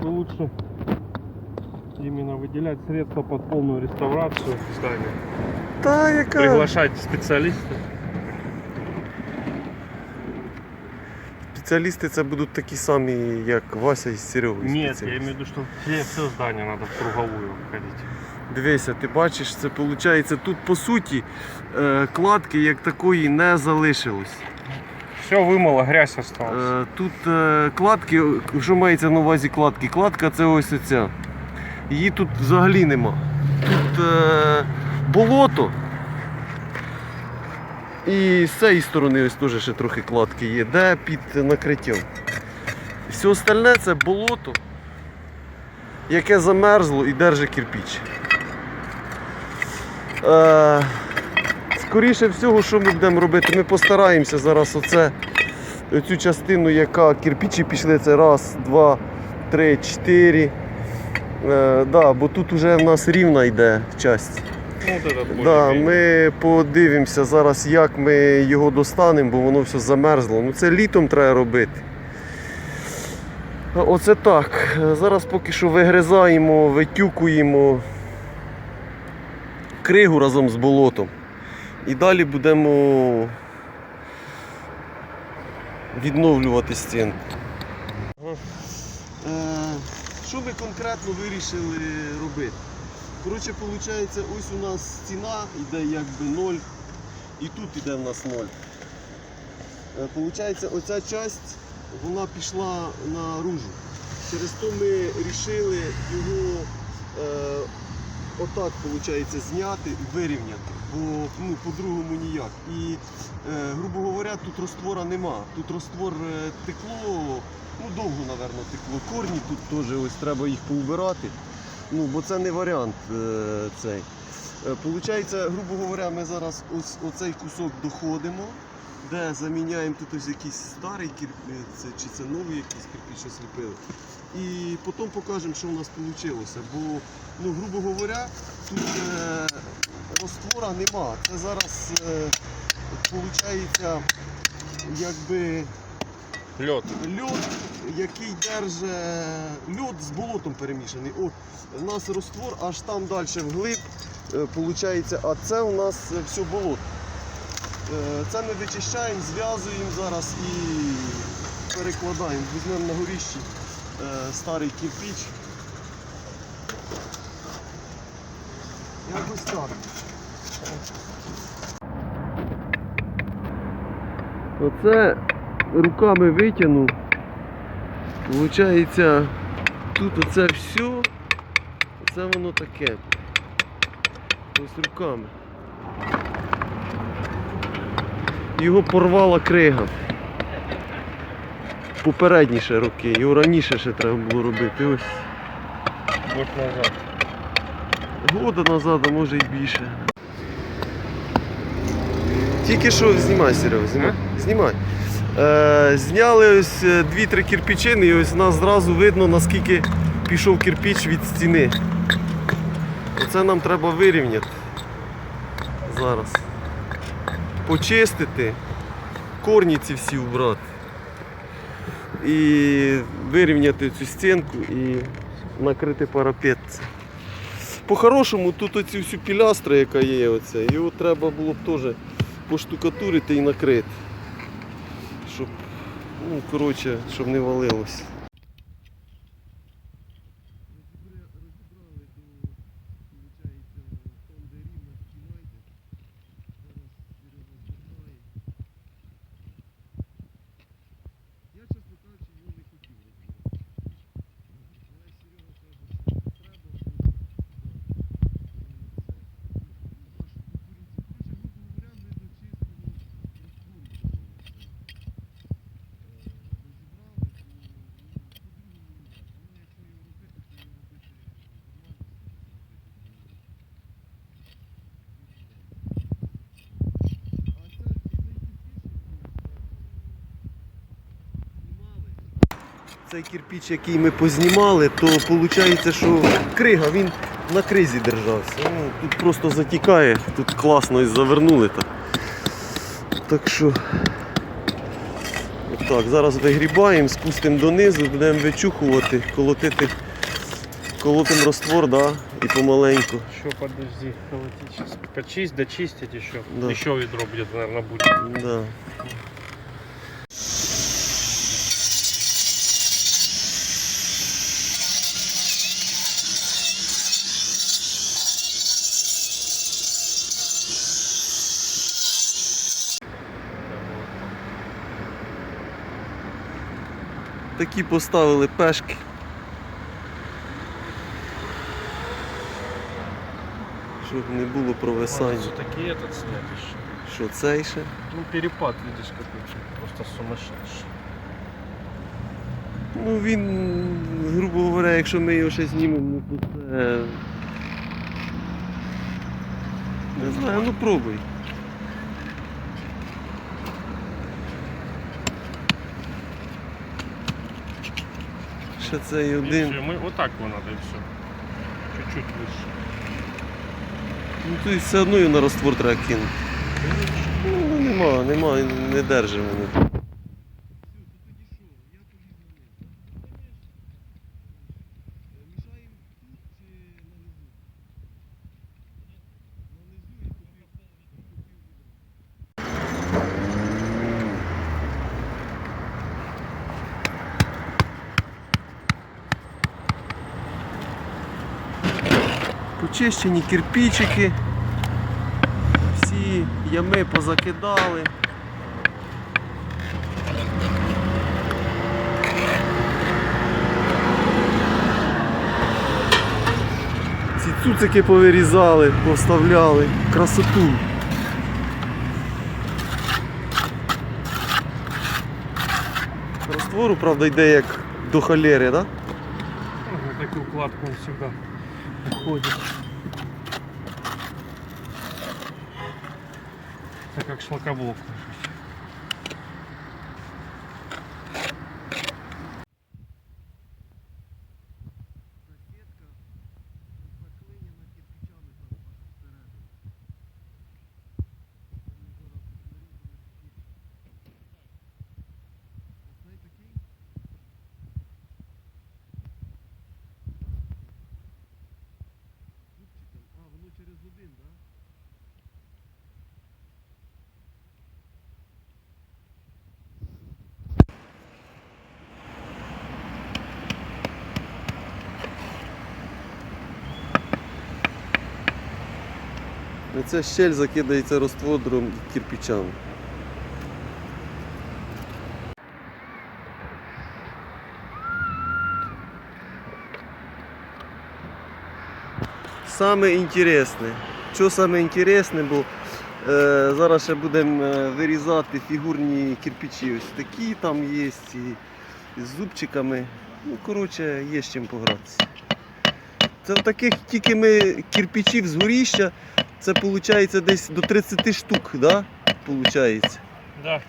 бы лучше именно выделять средства под полную реставрацию здания. Та яка? Приглашать специалистов. Спеціалісти це будуть такі самі, як Вася і Серега. Нет, я имею в виду, что все, все здание надо в круговую ходить. Дивися, ти бачиш, це виходить, тут по суті е, кладки як такої не залишилось. Все вымыло, грязь осталась. Е, Тут е, кладки, що мається на увазі кладки? Кладка це ось оця. Її тут взагалі нема. Тут е, болото. І з цієї сторони ось теж ще трохи кладки є, де під накриттям. Все остальне це болото, яке замерзло і держить кирпіч. Е, скоріше всього, що ми будемо робити? Ми постараємося зараз оце цю частину, яка кирпичі пішли, це раз, два, три, чотири. Е, да, бо тут вже в нас рівна йде часть. Ну, Да, ми подивимося зараз, як ми його достанемо, бо воно все замерзло. Ну це літом треба робити. Оце так. Е, Зараз поки що вигризаємо, витюкуємо кригу разом з болотом. І далі будемо відновлювати стінку. Е, Що ми конкретно вирішили робити? Коротше, виходить, ось у нас стіна йде якби 0, і тут йде в нас 0. Е, Получається, оця часть вона пішла наружу. Через то ми вирішили його е, отак виходить, зняти вирівняти, бо ну, по-другому ніяк. І, е, грубо говоря, тут роствора нема. Тут роствор е, текло, ну довго, напевно, текло. Корні тут теж ось треба їх поубирати. Ну, бо це не варіант е, цей. Е, Получається, грубо говоря, ми зараз ось оцей кусок доходимо, де заміняємо тут ось якийсь старий кирпич, чи це новий якийсь кирпич, що сліпили. І потім покажемо, що у нас вийшло. Бо, ну, грубо говоря, тут е, роствора нема. Це зараз е, якби Лед. льод, який держить льод з болотом перемішаний. От, у нас роствор аж там далі вглиб, е, получається, а це у нас е, все болото. Е, Це ми вичищаємо, зв'язуємо зараз і перекладаємо. Візьмемо на горіщі старий кирпич. Якось так. Оце руками витягнув. Получається, тут оце все, це воно таке. Ось руками. Його порвала крига. Попередніше роки, його раніше ще треба було робити. Ось Год назад. года назад, а може і більше. Тільки що знімай, Серега, знімай. Знімай. Е, зняли ось е, дві-три кирпичини і ось у нас зразу видно, наскільки пішов кирпич від стіни. Оце нам треба вирівняти. Зараз. Почистити, корні ці всі убрати. І вирівняти цю стінку і накрити парапет. По-хорошому тут оці всю пілястру, яка є, оця, його треба було б теж поштукатурити і накрити. Щоб, ну, коротше, щоб не валилось. Я, чесно кажучи, його не хотів розбирати. Але Серега каже, що треба, бо Цей кирпич, який ми познімали, то виходить, що крига, він на кризі держався. Ну, тут просто затікає, тут класно і завернули так. Так що Так, зараз вигрібаємо, спустимо донизу, будемо вичухувати, колотити, колотим раствор, да, і помаленьку. Еще подожди, колотить. Почисть, дочистить еще. Да. Еще ведро будет, наверное, будет. Да. Такі поставили пешки. Щоб не було провисання. все-таки этот снять еще. Що цей ще? Ну, перепад, видишь, какой просто сумасшедший. Ну він, грубо говоря, якщо ми його ще знімемо, ну, то це. Не знаю, ну пробуй. Ще цей И один. всё, мы вот так его надо и все. Чуть-чуть выше. Ну то й все одно його на раствор треба кинути. Ну нема, нема, не держимо. Почищені кирпичики, всі ями позакидали. Ці цуцики повирізали, повставляли. Красоту. Раствору, правда, йде як до холери, так? Да? Укладку он всегда уходит. Это как шлакоблок. Ця щель закидається розтвором кирпичами. Саме інтересне. Що саме інтересне, бо е, зараз ще будемо е, вирізати фігурні кирпичі. Ось такі там є, і з зубчиками. Ну, коротше, є з чим погратися. Це таких тільки ми кирпичів з горіща, це виходить десь до 30 штук, да? Получається. Да.